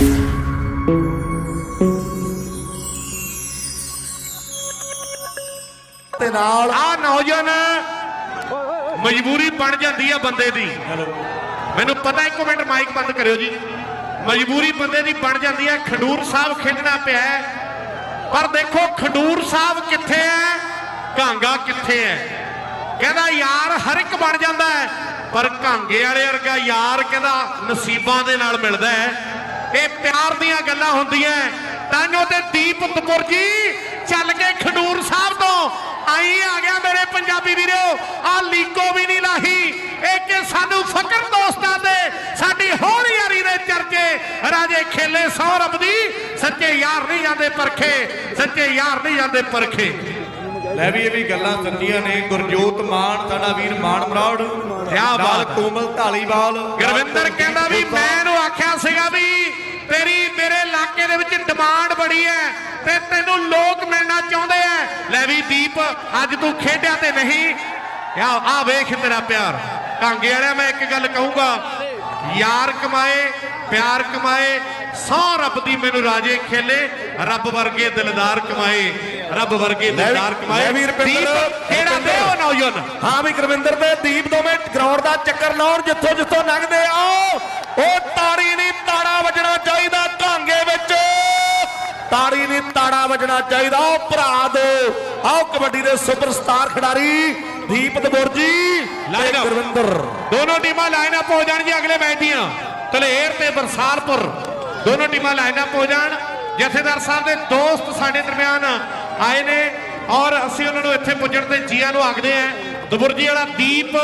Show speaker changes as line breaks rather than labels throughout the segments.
ਤੇ ਨਾਲ
ਆ ਨੌਜਵਾਨ ਮਜਬੂਰੀ ਬਣ ਜਾਂਦੀ ਆ ਬੰਦੇ ਦੀ। ਮੈਨੂੰ ਪਤਾ ਇੱਕ ਮਿੰਟ ਮਾਈਕ ਬੰਦ ਕਰਿਓ ਜੀ। ਮਜਬੂਰੀ ਬੰਦੇ ਦੀ ਬਣ ਜਾਂਦੀ ਹੈ ਖਡੂਰ ਸਾਹਿਬ ਖੇਡਣਾ ਪਿਆ। ਪਰ ਦੇਖੋ ਖਡੂਰ ਸਾਹਿਬ ਕਿੱਥੇ ਹੈ ਕਾਂਗਾ ਕਿੱਥੇ ਹੈ? ਕਹਿੰਦਾ ਯਾਰ ਹਰ ਇੱਕ ਬਣ ਜਾਂਦਾ ਹੈ ਪਰ ਕਾਂਗੇ ਵਾਲੇ ਵਰਗਾ ਯਾਰ ਕਹਿੰਦਾ ਨਸੀਬਾਂ ਦੇ ਨਾਲ ਮਿਲਦਾ ਹੈ। ਇਹ ਪਿਆਰ ਦੀਆਂ ਗੱਲਾਂ ਹੁੰਦੀਆਂ ਤਾਂਯੋ ਤੇ ਦੀਪ ਤਪੁਰ ਜੀ ਚੱਲ ਕੇ ਖਡੂਰ ਸਾਹਿਬ ਤੋਂ ਆਈ ਆ ਗਿਆ ਮੇਰੇ ਪੰਜਾਬੀ ਵੀਰੋ। ਆ ਲੀਕੋ ਵੀ ਨਹੀਂ ਲਾਹੀ। ਇਹ ਕਿ ਸਾਨੂੰ ਫਕਰ ਦੋਸਤਾਂ ਦੇ ਸਾਡੀ ਹੋਲੀ ਯਾਰੀ ਦੇ ਚਰਚੇ। ਰਾਜੇ ਖੇਲੇ ਸੌ ਰੱਬ ਦੀ, ਸੱਚੇ ਯਾਰ ਨਹੀਂ ਜਾਂਦੇ ਪਰਖੇ, ਸੱਚੇ ਯਾਰ ਨਹੀਂ ਜਾਂਦੇ ਪਰਖੇ।
ਲੈ ਵੀ ਇਹ ਵੀ ਗੱਲਾਂ ਸੱਚੀਆਂ ਨੇ। ਗੁਰਜੋਤ ਮਾਨ ਸਾਡਾ ਵੀਰ ਮਾਨ ਮਰਾੜ।
ਕਿਆ ਬਾਤ।
ਕੋਮਲ ਢਾਲੀਵਾਲ
ਗੁਰਵਿੰਦਰ ਕਹਿੰਦਾ ਵੀ ਮੈਂ ਇਹਨੂੰ ਆਖਿਆ ਸੀਗਾ ਵੀ ਤੇਰੀ ਮੇਰੇ ਇਲਾਕੇ ਦੇ ਵਿੱਚ ਡਿਮਾਂਡ ਬੜੀ ਹੈ ਤੇ ਤੈਨੂੰ ਲੋਕ ਮਿਲਣਾ ਚਾਹੁੰਦੇ ਐ ਲੈ ਵੀ ਦੀਪ ਅੱਜ ਤੂੰ ਖੇਡਿਆ ਤੇ ਨਹੀਂ। ਆ ਆ ਵੇਖ ਤੇਰਾ ਪਿਆਰ। ਕਾਂਗੇ ਵਾਲਿਆ ਮੈਂ ਇੱਕ ਗੱਲ ਕਹੂੰਗਾ। ਯਾਰ ਕਮਾਏ ਪਿਆਰ ਕਮਾਏ ਸੌ ਰੱਬ ਦੀ ਮੈਨੂੰ ਰਾਜੇ ਖੇਲੇ। ਰੱਬ ਵਰਗੇ ਦਿਲਦਾਰ ਕਮਾਏ। ਰੱਬ ਵਰਗੇ ਦਿਲਦਾਰ ਕਮਾਏ।
ਲੈ ਵੀ ਰੁਪਿੰਦਰ,
ਦੀਪ ਕਿਹੜਾ ਦੇ ਉਹ ਨੌਜਵਾਨ?
ਹਾਂ ਵੀ ਗੁਰਵਿੰਦਰ ਤੇ ਦੀਪ ਦੋਵੇਂ ਗਰਾਊਂਡ ਦਾ ਚੱਕਰ ਲਾਉਣ ਜਿੱਥੋਂ ਜਿੱਥੋਂ ਲੰਘਦੇ ਆ। ਉਹ ਤਾੜੀ ਨਹੀਂ ਤਾੜਾ ਵੱਜਣਾ ਚਾਹੀਦਾ ਢਾਂਗੇ ਵਿੱਚ। ਤਾੜੀ ਨਹੀਂ ਤਾੜਾ ਵੱਜਣਾ ਚਾਹੀਦਾ। ਉਹ ਭਰਾ ਦੋ। ਆਓ ਕਬੱਡੀ ਦੇ ਸੁਪਰਸਟਾਰ ਖਿਡਾਰੀ ਦੀਪ ਦਬੁਰ ਜੀ ਤੇ
Line up.
ਗੁਰਵਿੰਦਰ।
ਦੋਨੋਂ ਟੀਮਾਂ ਲਾਈਨ ਅਪ ਹੋ ਜਾਣਗੀਆਂ ਅਗਲੇ ਮੈਚ ਦੀਆਂ। ਧਲੇਰ ਤੇ ਬਰਸਾਲਪੁਰ। ਦੋਨੋਂ ਟੀਮਾਂ ਲਾਈਨ ਅਪ ਹੋ ਜਾਣ। ਜਥੇਦਾਰ ਸਾਹਿਬ ਦੇ ਦੋਸਤ ਸਾਡੇ ਦਰਮਿਆਨ ਆਏ ਨੇ ਔਰ ਅਸੀਂ ਉਹਨਾਂ ਨੂੰ ਇੱਥੇ ਪੁੱਜਣ ਤੇ ਜੀਆਂ ਨੂੰ ਆਖਦੇ ਆਂ ਦਬੁਰਜੀ ਵਾਲਾ ਦੀਪ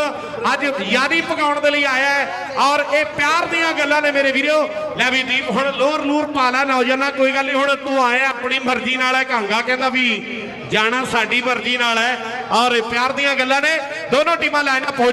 ਅੱਜ ਯਾਰੀ ਪਕਾਉਣ ਦੇ ਲਈ ਆਇਆ ਹੈ ਔਰ ਇਹ ਪਿਆਰ ਦੀਆਂ ਗੱਲਾਂ ਨੇ ਮੇਰੇ ਵੀਰੋ। ਲੈ ਵੀ ਦੀਪ, ਹੁਣ ਲੋਰ ਲੂਰ ਪਾ ਲੈ ਨੌਜਵਾਨਾ, ਕੋਈ ਗੱਲ ਨਹੀਂ, ਹੁਣ ਤੂੰ ਆਇਆ ਆਪਣੀ ਮਰਜ਼ੀ ਨਾਲ ਹੈ ਕਾਂਗਾ ਕਹਿੰਦਾ ਵੀ ਜਾਣਾ ਸਾਡੀ ਮਰਜ਼ੀ ਨਾਲ ਹੈ। ਔਰ ਇਹ ਪਿਆਰ ਦੀਆਂ ਗੱਲਾਂ ਨੇ, ਦੋਨੋਂ ਟੀਮਾਂ ਲਾਈਨ ਅਪ ਹੋ